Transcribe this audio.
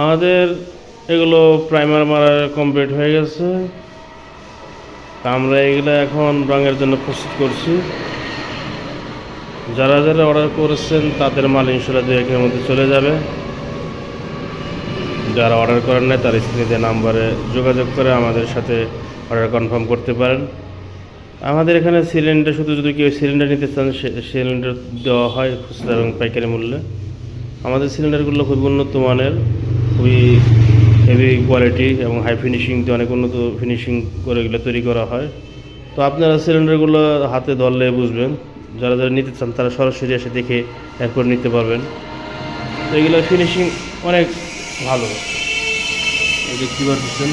আমাদের এগুলো প্রাইমার মারা কমপ্লিট হয়ে গেছে। আমরা এগুলো এখন রঙের জন্য প্রস্তুত করছি। যারা যারা অর্ডার করেছেন, তাদের মাল ইনশাল্লাহ দু একের মধ্যে চলে যাবে। যারা অর্ডার করেন নাই, তার স্ক্রিনে নাম্বারে যোগাযোগ করে আমাদের সাথে অর্ডার কনফার্ম করতে পারেন। আমাদের এখানে সিলিন্ডার শুধু যদি কেউ সিলিন্ডার নিতে চান সিলিন্ডার দেওয়া হয় খুচরা এবং পাইকারি মূল্যে। আমাদের সিলিন্ডারগুলো খুবই উন্নত মানের। খুবই হেভি কোয়ালিটি এবং হাই ফিনিশিং দিয়ে অনেক উন্নত ফিনিশিং করে এগুলো তৈরি করা হয়। তো আপনারা সিলিন্ডারগুলো হাতে ধরলে বুঝবেন, যারা যারা নিতে চান তারা সরাসরি এসে দেখে এরপর নিতে পারবেন। তো এগুলো ফিনিশিং অনেক ভালো। দেখতে পাচ্ছেন